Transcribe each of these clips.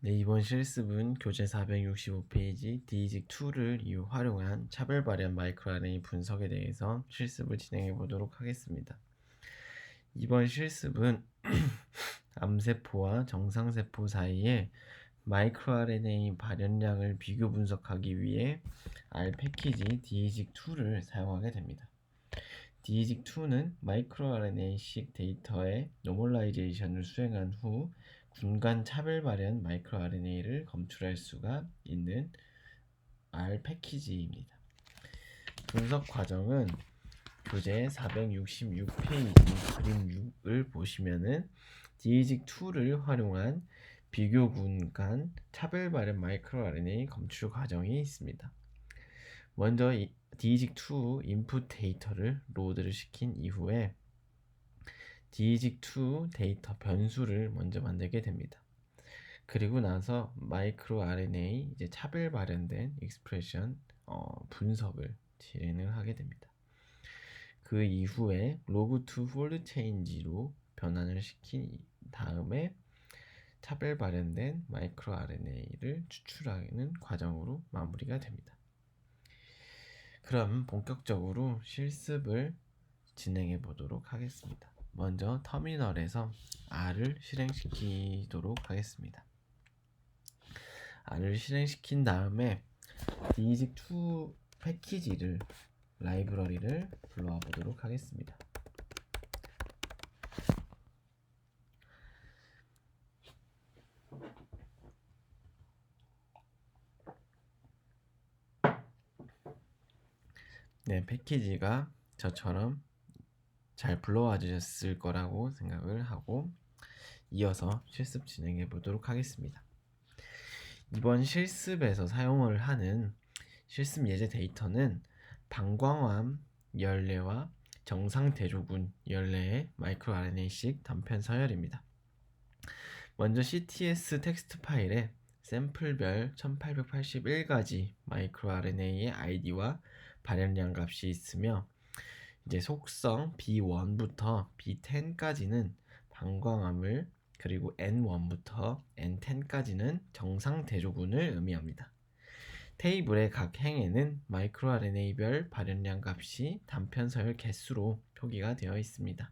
네, 이번 실습은 교재 465페이지 디직2를 이후 활용한 차별 발현 마이크로 RNA 분석에 대해서 실습을 진행해 보도록 하겠습니다. 이번 실습은 암세포와 정상세포 사이에 마이크로 RNA 발현량을 비교 분석하기 위해 R 패키지 디직2를 사용하게 됩니다. 디직2는 마이크로 RNA-식 데이터의 노멀라이제이션을 수행한 후 중간 차별 발현 마이크로 RNA를 검출할 수가 있는 R 패키지입니다. 분석 과정은 교재 466페이지 그림 6을 보시면은 디직2를 활용한 비교군 간 차별 발현 마이크로 RNA 검출 과정이 있습니다. 먼저 디직2 인풋 데이터를 로드를 시킨 이후에 디직2 데이터 변수를 먼저 만들게 됩니다. 그리고 나서 마이크로 RNA 이제 차별 발현된 익스프레션 어, 분석을 진행을 하게 됩니다. 그 이후에 로그 투 폴드 체인지로 변환을 시킨 다음에 차별 발현된 마이크로 RNA를 추출하는 과정으로 마무리가 됩니다. 그럼 본격적으로 실습을 진행해 보도록 하겠습니다. 먼저 터미널에서 R을 실행시키도록 하겠습니다. R을 실행시킨 다음에 디직2 패키지를 라이브러리를 불러와 보도록 하겠습니다. 네, 패키지가 저처럼 잘 불러와 주셨을 거라고 생각을 하고 이어서 실습 진행해 보도록 하겠습니다. 이번 실습에서 사용을 하는 실습 예제 데이터는 방광암 열례와 정상 대조군 열례의 마이크로 RNA식 단편 서열입니다. 먼저 CTS 텍스트 파일에 샘플별 1881가지 마이크로 RNA의 아이디와 발현량 값이 있으며 이제 속성 B1부터 B10까지는 방광암을 그리고 N1부터 N10까지는 정상 대조군을 의미합니다. 테이블의 각 행에는 마이크로 RNA별 발현량 값이 단편 서열 개수로 표기가 되어 있습니다.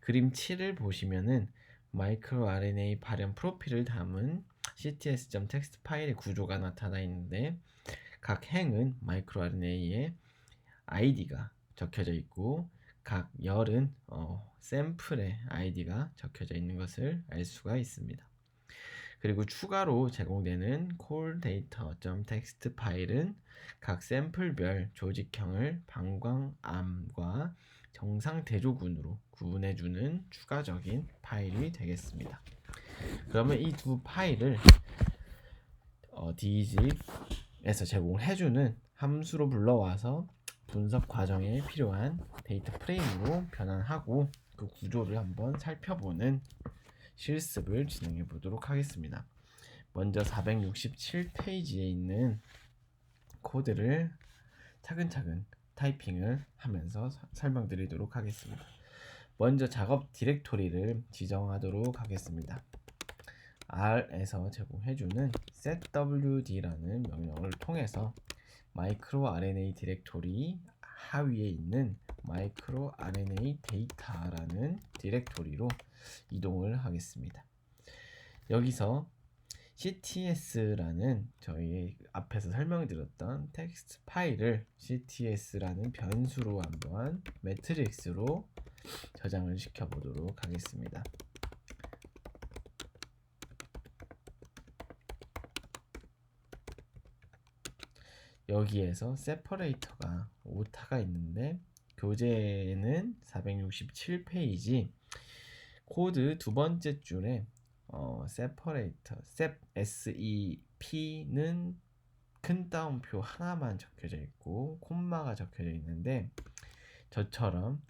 그림 7을 보시면은 마이크로 RNA 발현 프로필을 담은 cts.txt 파일의 구조가 나타나 있는데 각 행은 마이크로 RNA의 아이디가 적혀져 있고 각 열은 어, 샘플의 아이디가 적혀져 있는 것을 알 수가 있습니다. 그리고 추가로 제공되는 콜 데이터.txt 파일은 각 샘플별 조직형을 방광암과 정상 대조군으로 구분해주는 추가적인 파일이 되겠습니다. 그러면 이 두 파일을 어, 디집에서 제공을 해주는 함수로 불러와서 분석 과정에 필요한 데이터 프레임으로 변환하고 그 구조를 한번 살펴보는 실습을 진행해 보도록 하겠습니다. 먼저 467페이지에 있는 코드를 차근차근 타이핑을 하면서 설명드리도록 하겠습니다. 먼저 작업 디렉토리를 지정하도록 하겠습니다. R에서 제공해주는 setwd라는 명령을 통해서 마이크로 RNA 디렉토리 하위에 있는 마이크로 RNA 데이터라는 디렉토리로 이동을 하겠습니다. 여기서 CTS라는 저희 앞에서 설명드렸던 텍스트 파일을 CTS라는 변수로 한번 매트릭스로 저장을 시켜 보도록 하겠습니다. 여기에서 세퍼레이터가 오타가 있는데 교재는 467페이지. 코드 두 번째 줄에 어, 세퍼레이터 셉 SEP는 큰 따옴표 하나만 적혀져 있고 콤마가 적혀져 있는데 저처럼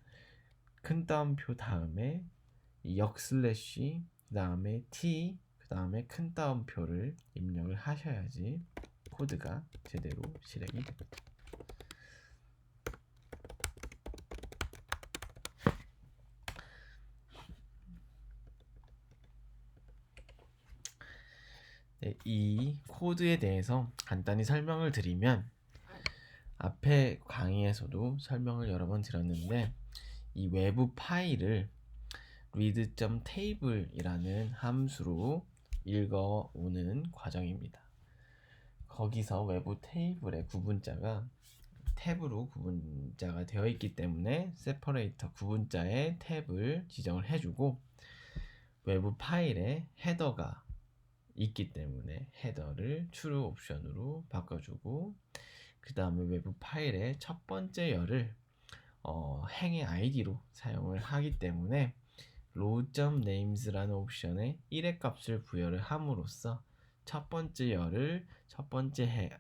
큰 따옴표 다음에 역 슬래시 그 다음에 T 그 다음에 큰 따옴표를 입력을 하셔야지 코드가 제대로 실행이 됩니다. 네, 이 코드에 대해서 간단히 설명을 드리면 앞에 강의에서도 설명을 여러 번 드렸는데 이 외부 파일을 read.table이라는 함수로 읽어오는 과정입니다. 거기서 외부 테이블의 구분자가 탭으로 구분자가 되어 있기 때문에 세퍼레이터 구분자의 탭을 지정을 해주고 외부 파일에 헤더가 있기 때문에 헤더를 true 옵션으로 바꿔주고 그 다음에 외부 파일의 첫 번째 열을 어, 행의 id로 사용을 하기 때문에 row.names라는 옵션에 1의 값을 부여를 함으로써 첫 번째 열을 첫 번째 해,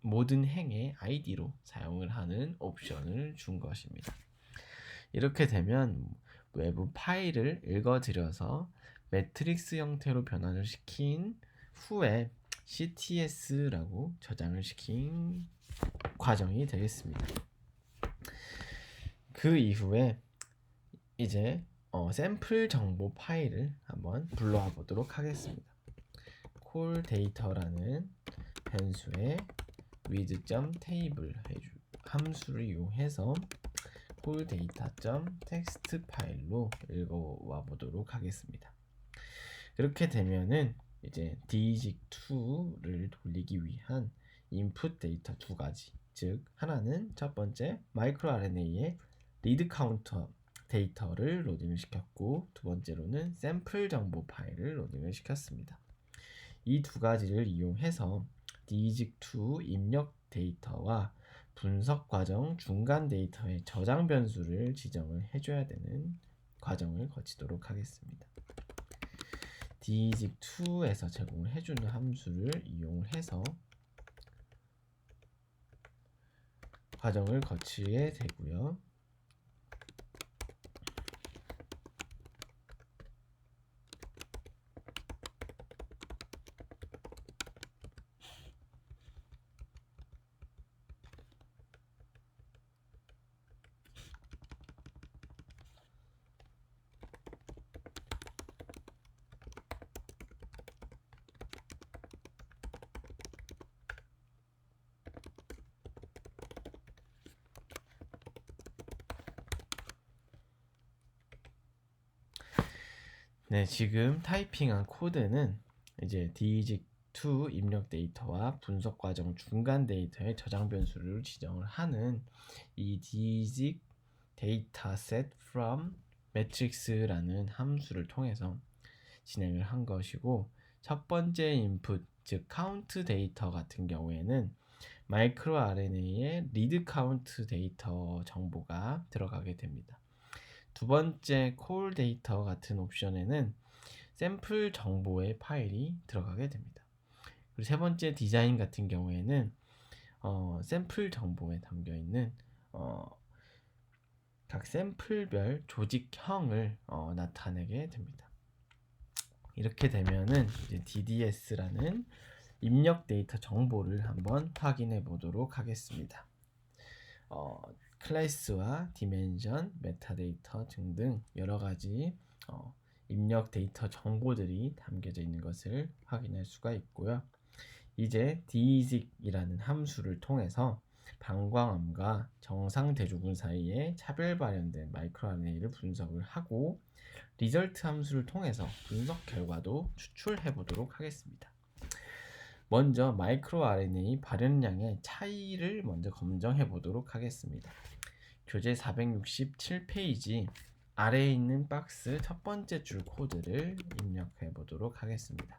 모든 행의 id로 사용을 하는 옵션을 준 것입니다. 이렇게 되면 외부 파일을 읽어들여서 매트릭스 형태로 변환을 시킨 후에 CTS라고 저장을 시킨 과정이 되겠습니다. 그 이후에 이제 어, 샘플 정보 파일을 한번 불러와 보도록 하겠습니다. 콜 데이터라는 변수에 read.table 함수를 이용해서 콜 데이터.txt 파일로 읽어와 보도록 하겠습니다. 그렇게 되면은 이제 digit2를 돌리기 위한 인풋 데이터 두 가지 즉 하나는 첫 번째 마이크로 RNA의 리드 카운터 데이터를 로딩을 시켰고 두 번째로는 샘플 정보 파일을 로딩을 시켰습니다. 이 두 가지를 이용해서 digit2 입력 데이터와 분석 과정 중간 데이터의 저장 변수를 지정을 해줘야 되는 과정을 거치도록 하겠습니다. digit2에서 제공을 해주는 함수를 이용해서 과정을 거치게 되고요. 네, 지금 타이핑한 코드는 이제 digit2 입력 데이터와 분석 과정 중간 데이터의 저장 변수를 지정을 하는 이 digit dataset from matrix라는 함수를 통해서 진행을 한 것이고 첫 번째 인풋 즉 카운트 데이터 같은 경우에는 마이크로 RNA의 리드 카운트 데이터 정보가 들어가게 됩니다. 두 번째 콜 데이터 같은 옵션에는 샘플 정보의 파일이 들어가게 됩니다. 그리고 세 번째 디자인 같은 경우에는 어, 샘플 정보에 담겨 있는 어, 각 샘플별 조직형을 어, 나타내게 됩니다. 이렇게 되면은 이제 DDS라는 입력 데이터 정보를 한번 확인해 보도록 하겠습니다. 어, 클래스와 디멘션, 메타데이터 등등 여러 가지 어, 입력 데이터 정보들이 담겨져 있는 것을 확인할 수가 있고요. 이제 digit이라는 함수를 통해서 방광암과 정상 대조군 사이에 차별 발현된 마이크로 RNA를 분석을 하고 리절트 함수를 통해서 분석 결과도 추출해 보도록 하겠습니다. 먼저 마이크로 RNA 발현량의 차이를 먼저 검증해 보도록 하겠습니다. 교재 467페이지 아래에 있는 박스 첫 번째 줄 코드를 입력해 보도록 하겠습니다.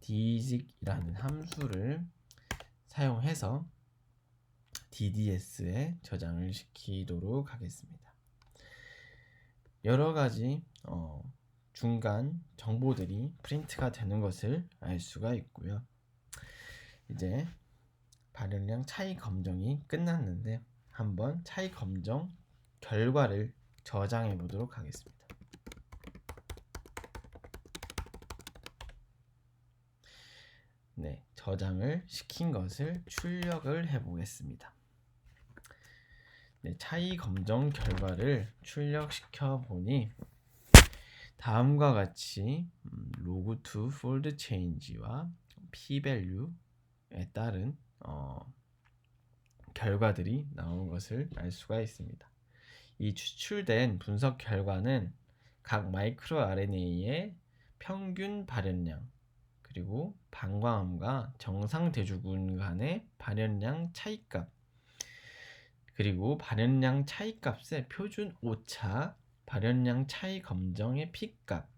digit이라는 함수를 사용해서 DDS에 저장을 시키도록 하겠습니다. 여러 가지 어, 중간 정보들이 프린트가 되는 것을 알 수가 있고요. 이제 발열량 차이 검정이 끝났는데 한번 차이 검정 결과를 저장해 보도록 하겠습니다. 네, 저장을 시킨 것을 출력을 해 보겠습니다. 네, 차이 검정 결과를 출력시켜 보니 다음과 같이 음, 로그 투 폴드 체인지와 p value에 따른 어, 결과들이 나온 것을 알 수가 있습니다. 이 추출된 분석 결과는 각 마이크로 RNA의 평균 발현량 그리고 방광암과 정상 대주군 간의 발현량 차이값 그리고 발현량 차이값의 표준 오차 발현량 차이 검정의 P값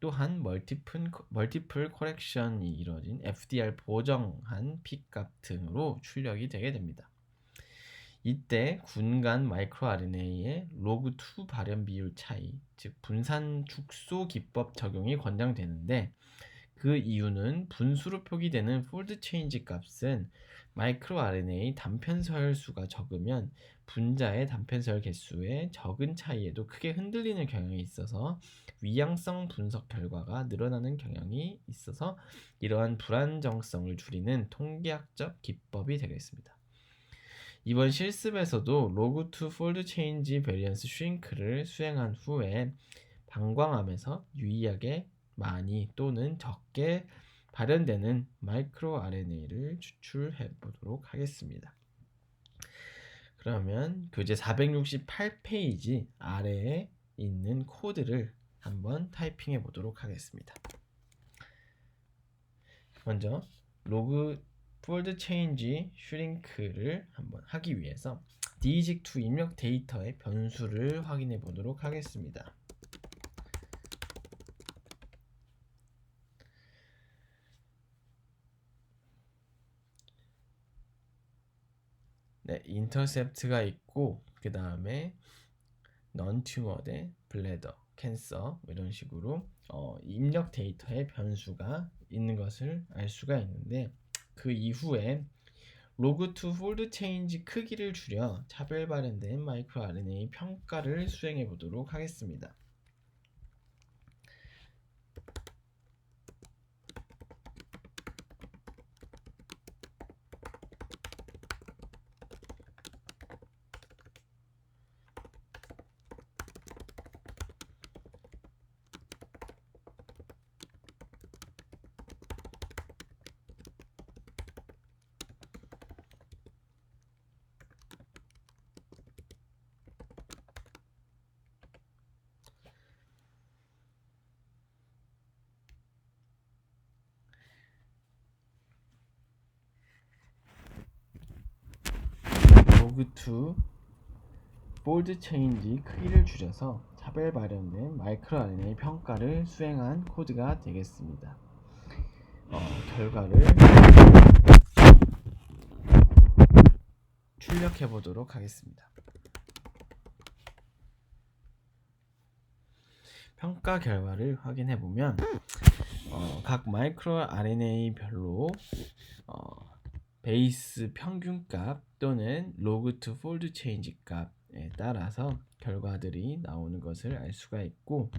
또한 멀티플, 멀티플 코렉션이 이루어진 FDR 보정한 P값 등으로 출력이 되게 됩니다. 이때 군간 마이크로 RNA의 로그 2 발현 비율 차이, 즉 분산 축소 기법 적용이 권장되는데 그 이유는 분수로 표기되는 폴드 체인지 값은 마이크로 RNA 단편 서열 수가 적으면 분자의 단편 서열 개수의 적은 차이에도 크게 흔들리는 경향이 있어서 위양성 분석 결과가 늘어나는 경향이 있어서 이러한 불안정성을 줄이는 통계학적 기법이 되겠습니다. 이번 실습에서도 로그 투 폴드 체인지 베리언스 슈링크를 수행한 후에 방광암에서 유의하게 많이 또는 적게 발현되는 마이크로 RNA를 추출해 보도록 하겠습니다. 그러면 교재 468페이지 아래에 있는 코드를 한번 타이핑해 보도록 하겠습니다. 먼저 로그 폴드 체인지 슈링크를 한번 하기 위해서 디직2 입력 데이터의 변수를 확인해 보도록 하겠습니다. 네, 인터셉트가 있고 그 다음에 넌 튜머 대 블레더, 캔서 뭐 이런 식으로 어, 입력 데이터의 변수가 있는 것을 알 수가 있는데 그 이후에 로그 투 폴드 체인지 크기를 줄여 차별 발현된 마이크로 RNA 평가를 수행해 보도록 하겠습니다. 로그 투 폴드 체인지 크기를 줄여서 차별 발현된 마이크로 RNA 평가를 수행한 코드가 되겠습니다. 어, 결과를 출력해 보도록 하겠습니다. 평가 결과를 확인해 보면 어, 각 마이크로 RNA별로 어, 베이스 평균값 또는 로그 투 폴드 체인지 값에 따라서 결과들이 나오는 것을 알 수가 있고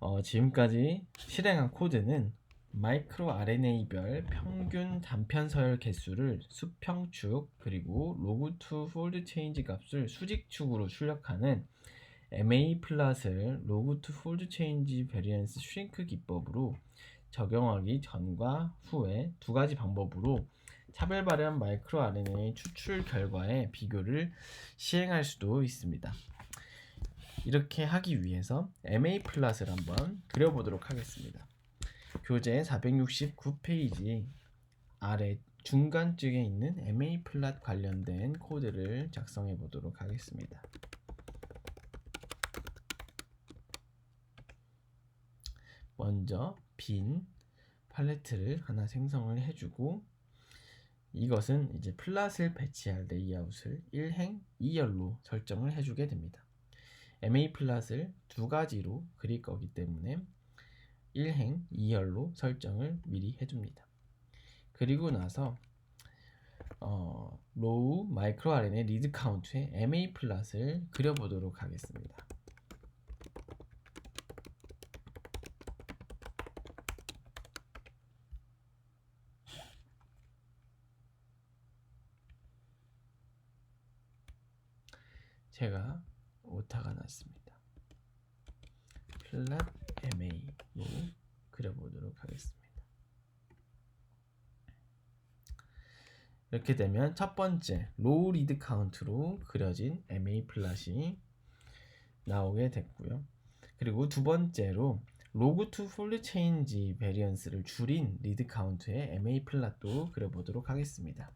어, 지금까지 실행한 코드는 마이크로 RNA별 평균 단편 서열 개수를 수평축 그리고 로그 투 폴드 체인지 값을 수직축으로 출력하는 MA 플랫을 로그 투 폴드 체인지 베리언스 슈링크 기법으로 적용하기 전과 후에 두 가지 방법으로 차별 발현 마이크로 RNA 추출 결과의 비교를 시행할 수도 있습니다. 이렇게 하기 위해서 MA 플랫을 한번 그려보도록 하겠습니다. 교재 469페이지 아래 중간쯤에 있는 MA 플랫 관련된 코드를 작성해 보도록 하겠습니다. 먼저 빈 팔레트를 하나 생성을 해주고 이것은 이제 플랫을 배치할 레이아웃을 1행 2열로 설정을 해주게 됩니다. MA 플랫을 두 가지로 그릴 거기 때문에 1행 2열로 설정을 미리 해줍니다. 그리고 나서 어, 로우 마이크로 RNA 리드 카운트의 MA 플랫을 그려보도록 하겠습니다. 제가 오타가 났습니다. 플랫 MA로 그려보도록 하겠습니다. 이렇게 되면 첫 번째 로우 리드 카운트로 그려진 MA 플랫이 나오게 됐고요. 그리고 두 번째로 로그 투 폴드 체인지 베리언스를 줄인 리드 카운트의 MA 플랫도 그려보도록 하겠습니다.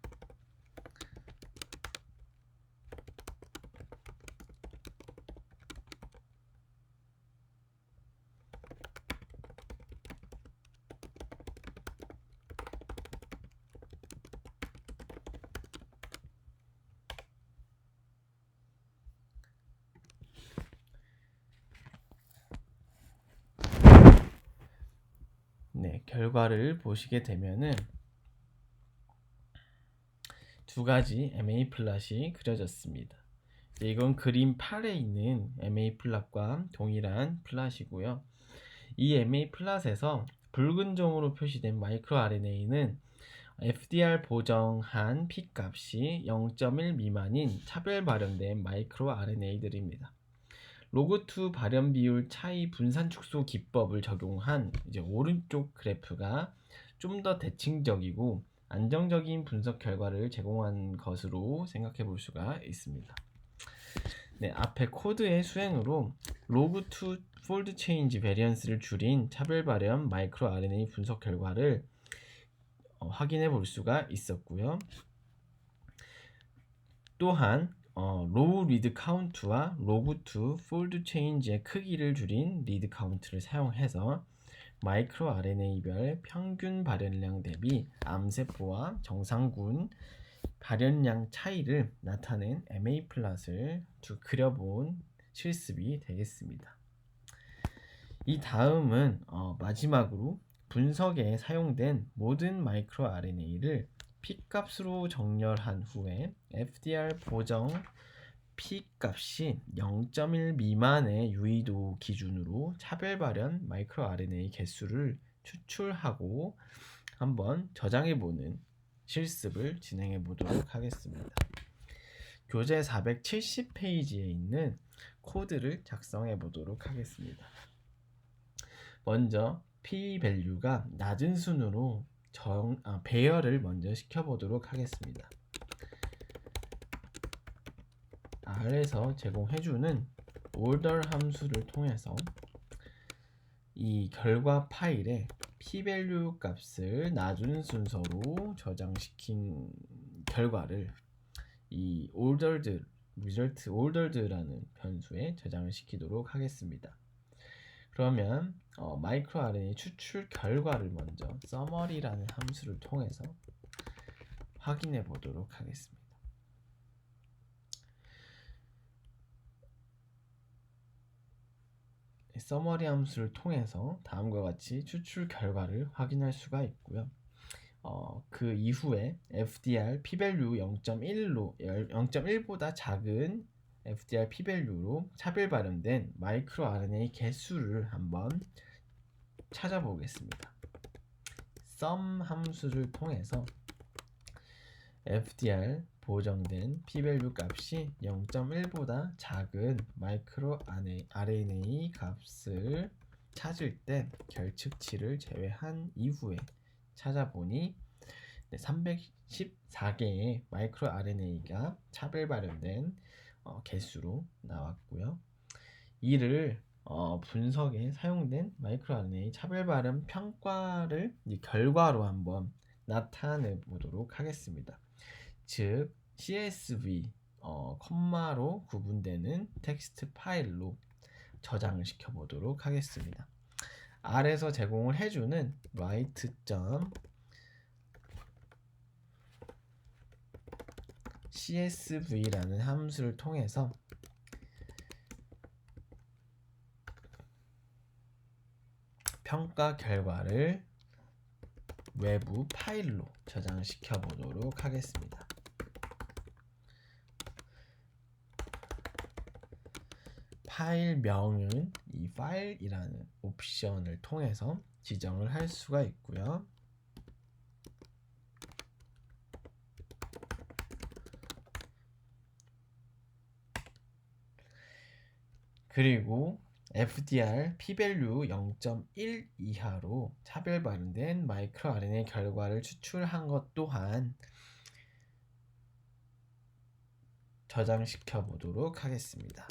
네, 결과를 보시게 되면은 두 가지 MA 플랫이 그려졌습니다. 이건 그림 8에 있는 MA 플랫과 동일한 플랫이고요. 이 MA 플랫에서 붉은 점으로 표시된 마이크로 RNA는 FDR 보정한 P 값이 0.1 미만인 차별 발현된 마이크로 RNA들입니다. 로그2 발현 비율 차이 분산 축소 기법을 적용한 이제 오른쪽 그래프가 좀 더 대칭적이고 안정적인 분석 결과를 제공한 것으로 생각해 볼 수가 있습니다. 네, 앞에 코드의 수행으로 로그2 폴드 체인지 베리언스를 줄인 차별 발현 마이크로 RNA 분석 결과를 어, 확인해 볼 수가 있었고요. 또한 어, 로우 리드 카운트와 로그 투 폴드 체인지의 크기를 줄인 리드 카운트를 사용해서 마이크로 RNA별 평균 발현량 대비 암세포와 정상군 발현량 차이를 나타낸 MA 플랫을 그려본 실습이 되겠습니다. 이 다음은 어, 마지막으로 분석에 사용된 모든 마이크로 RNA를 P값으로 정렬한 후에 FDR 보정 P값이 0.1 미만의 유의도 기준으로 차별 발현 마이크로 RNA 개수를 추출하고 한번 저장해 보는 실습을 진행해 보도록 하겠습니다. 교재 470페이지에 있는 코드를 작성해 보도록 하겠습니다. 먼저 P 밸류가 낮은 순으로 정, 아, 배열을 먼저 시켜보도록 하겠습니다. R에서 제공해주는 order 함수를 통해서 이 결과 파일에 p-value 값을 낮은 순서로 저장시킨 결과를 이 ordered result ordered라는 변수에 저장을 시키도록 하겠습니다. 그러면 어, 마이크로 RNA 추출 결과를 먼저 summary라는 함수를 통해서 확인해 보도록 하겠습니다. 서머리 함수를 통해서 다음과 같이 추출 결과를 확인할 수가 있고요. 어, 그 이후에 FDR p-value 0.1로 0.1보다 작은 FDR p-value로 차별 발현된 마이크로 RNA 개수를 한번 찾아보겠습니다. sum 함수를 통해서 FDR 보정된 p-value 값이 0.1보다 작은 마이크로 RNA 값을 찾을 때 결측치를 제외한 이후에 찾아보니 314개의 마이크로 RNA가 차별 발현된 어, 개수로 나왔고요. 이를 어, 분석에 사용된 마이크로 RNA 차별 발현 평가를 결과로 한번 나타내 보도록 하겠습니다. 즉 CSV 어, 컴마로 구분되는 텍스트 파일로 저장을 시켜 보도록 하겠습니다. R에서 제공을 해주는 write. Csv라는 함수를 통해서 평가 결과를 외부 파일로 저장시켜 보도록 하겠습니다. 파일명은 이 파일이라는 옵션을 통해서 지정을 할 수가 있고요. 그리고 FDR p-밸류 0.1 이하로 차별 발현된 마이크로 RNA 결과를 추출한 것 또한 저장시켜 보도록 하겠습니다.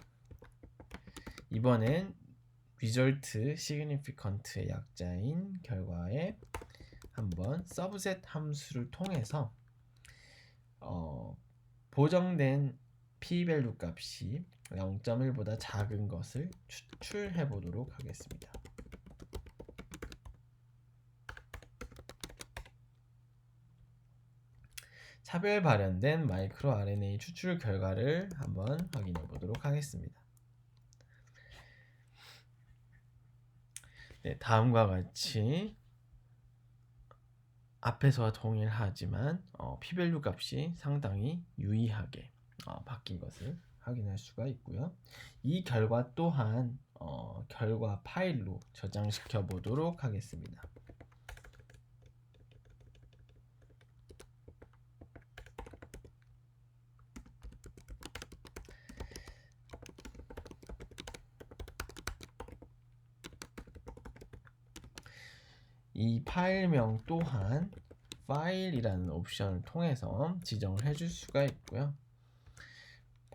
이번엔 result significant의 약자인 결과에 한번 subset 함수를 통해서 어, 보정된 p-밸류 값이 0.1보다 작은 것을 추출해 보도록 하겠습니다. 차별 발현된 마이크로 RNA 추출 결과를 한번 확인해 보도록 하겠습니다. 네, 다음과 같이 앞에서와 동일하지만 어, p-밸류 값이 상당히 유의하게 어, 바뀐 것을 확인할 수가 있고요. 이 결과 또한 어, 결과 파일로 저장시켜 보도록 하겠습니다. 이 파일명 또한 파일이라는 옵션을 통해서 지정을 해줄 수가 있고요.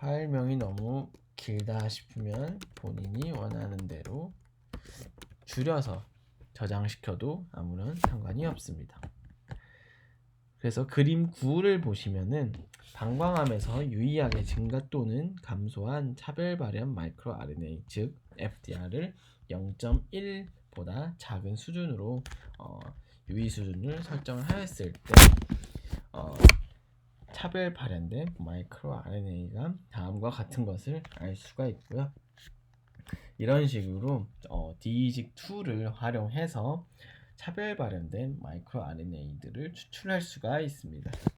파일명이 너무 길다 싶으면 본인이 원하는 대로 줄여서 저장시켜도 아무런 상관이 없습니다. 그래서 그림 9를 보시면은 방광암에서 유의하게 증가 또는 감소한 차별 발현 마이크로 RNA 즉 FDR을 0.1보다 작은 수준으로 어, 유의 수준을 설정을 하였을 때 어, 차별 발현된 마이크로 RNA가 다음과 같은 것을 알 수가 있고요. 이런 식으로 어, DEG2를 활용해서 차별 발현된 마이크로 RNA들을 추출할 수가 있습니다.